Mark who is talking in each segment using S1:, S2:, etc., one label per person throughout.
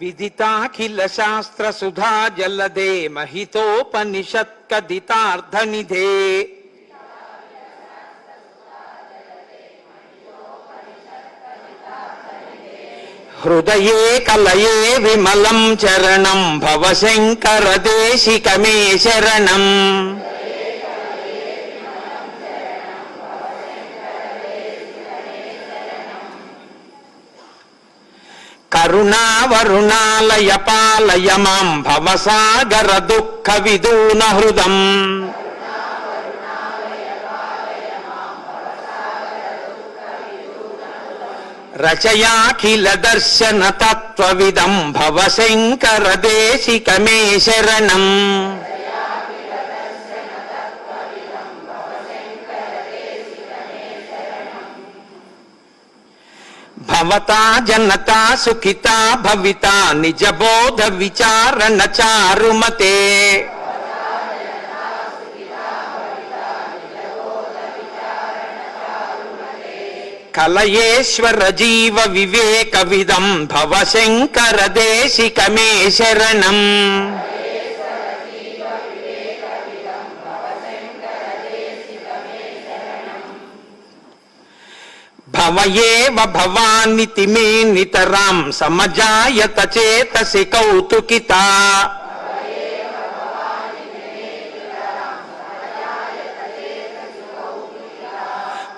S1: विदिताखिल शास्त्र सुधा जलदे महितोपनिषत् कदितार्थ निधे हृदय कलये विमलं चरणं भवशंकर देशिकमे शरणम्। కరుణావరుణాలయ పాలయ మాం భవసాగర దుఃఖ విదూన హృదం. రచయాఖిల దర్శన తత్వవిదం భవశంకర దేశికమే శరణం. भवता जनता सुखिता भविता निज बोध विचार नचारुमते कलयेश्वर जीव विवेक विदम भव शंकर देशिक मे शरणम భవయేవ భవానితి మే నితరాం సమజాయత చేతసి కౌతుకిత.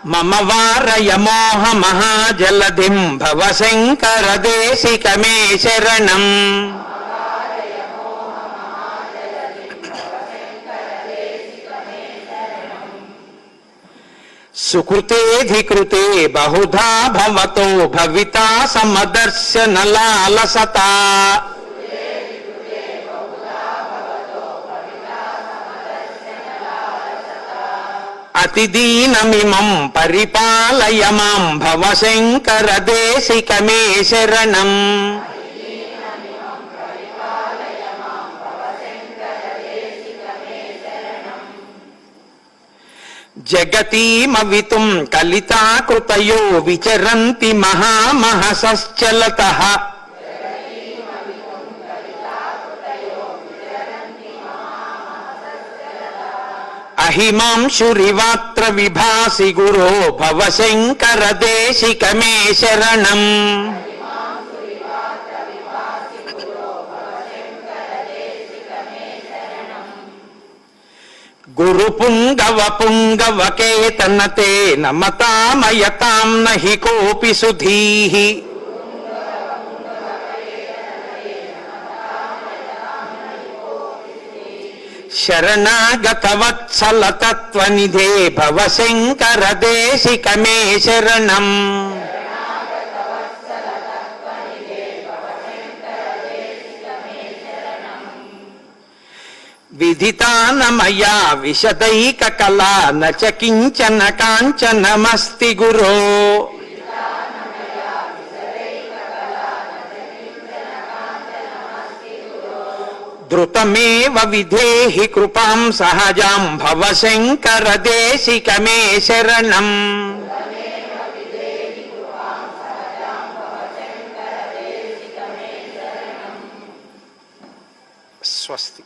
S1: మమ వారయ మోహ మహాజలధిం భవ భవశంకర దేశికమే శరణం. సుకృతే సుకృతేధికృతే బహుధా భవతో భవితా సమదర్శన లాలసతా అతిదీనమిమం పరిపాలయ మాం భవశంకర దేశికమే శరణం జగతీమవితుం కలితాకృతయో విచరంతి మహామహసశ్చలత. అహిమాంశురివాత్ర విభాసి గురో భవశంకర దేశికమే శరణం. గురు పుంగవ పుంగవ కేతనతే నమతామయతాం నహి కోపి సుధీః శరణాగతవత్సల తత్వనిధే భవశంకర దేశికమే శరణం. विधिता न मैया विशदैक कला न च किंचन कांचनमस्ति गुरो। द्रुतमेव विधेहि कृपां सहजां भव देशिक मे शरणम्। स्वस्ति।